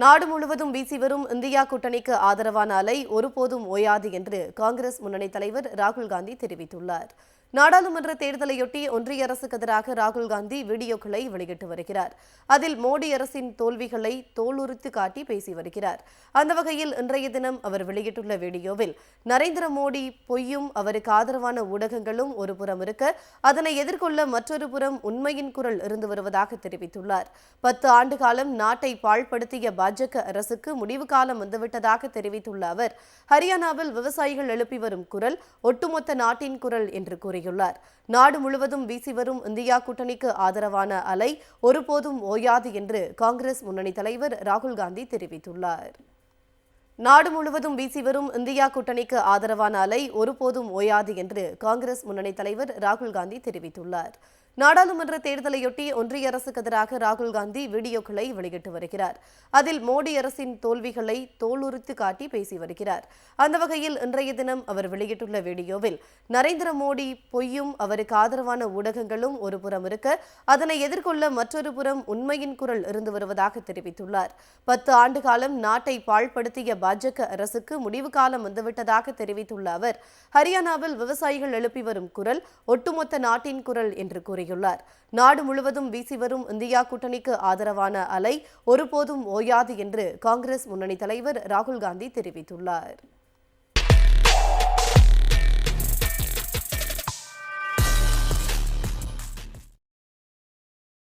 நாடு முழுவதும் வீசி வரும் இந்தியா கூட்டணிக்கு ஆதரவான அலை ஒருபோதும் ஓயாது என்று காங்கிரஸ் முன்னணி தலைவர் ராகுல் காந்தி தெரிவித்துள்ளார். நாடாளுமன்ற தேர்தலையொட்டி ஒன்றிய அரசுக்கு எதிராக ராகுல் காந்தி வீடியோக்களை வெளியிட்டு வருகிறார். அதில் மோடி அரசின் தோல்விகளை தோலுரித்து காட்டி பேசி வருகிறார். அந்த வகையில் இன்றைய தினம் அவர் வெளியிட்டுள்ள வீடியோவில் நரேந்திர மோடி பொய்யும் அவருக்கு ஆதரவான ஊடகங்களும் ஒரு புறம் இருக்க அதனை எதிர்கொள்ள மற்றொரு புறம் உண்மையின் குரல் இருந்து வருவதாக தெரிவித்துள்ளார். பத்து ஆண்டு காலம் நாட்டை பாழ்படுத்திய பாஜக அரசுக்கு முடிவு காலம் வந்துவிட்டதாக தெரிவித்துள்ள அவர் ஹரியானாவில் விவசாயிகள் எழுப்பி வரும் குரல் ஒட்டுமொத்த நாட்டின் குரல் என்று கூறியுள்ளார். நாடு முழுவதும் வீசி வரும் இந்தியா கூட்டணிக்கு ஆதரவான அலை ஒருபோதும் ஓயாது என்று காங்கிரஸ் முன்னணி தலைவர் ராகுல் காந்தி தெரிவித்துள்ளார். நாடு முழுவதும் வீசி வரும் இந்தியா கூட்டணிக்கு ஆதரவான அலை ஒருபோதும் ஓயாது என்று காங்கிரஸ் முன்னணி தலைவர் ராகுல் காந்தி தெரிவித்துள்ளார். நாடாளுமன்ற தேர்தலையொட்டி ஒன்றிய அரசுக்கு எதிராக ராகுல் காந்தி வீடியோக்களை வெளியிட்டு வருகிறார். அதில் மோடி அரசின் தோல்விகளை தோலுரித்து காட்டி பேசி வருகிறார். அந்த வகையில் இன்றைய தினம் அவர் வெளியிட்டுள்ள வீடியோவில் நரேந்திர மோடி பொய்யும் அவருக்கு ஆதரவான ஊடகங்களும் ஒரு புறம் இருக்க அதனை எதிர்கொள்ள மற்றொரு புறம் உண்மையின் குரல் இருந்து வருவதாக தெரிவித்துள்ளார். பத்து ஆண்டு காலம் நாட்டை பாழ்படுத்திய பாஜக அரசுக்கு முடிவு காலம் வந்துவிட்டதாக தெரிவித்துள்ள அவர் ஹரியானாவில் விவசாயிகள் எழுப்பி வரும் குரல் ஒட்டுமொத்த நாட்டின் குரல் என்று கூறியுள்ளார் நாடு முழுவதும் வீசி வரும் இந்தியா கூட்டணிக்கு ஆதரவான அலை ஒருபோதும் ஓயாது என்று காங்கிரஸ் முன்னணி தலைவர் ராகுல் காந்தி தெரிவித்துள்ளார்.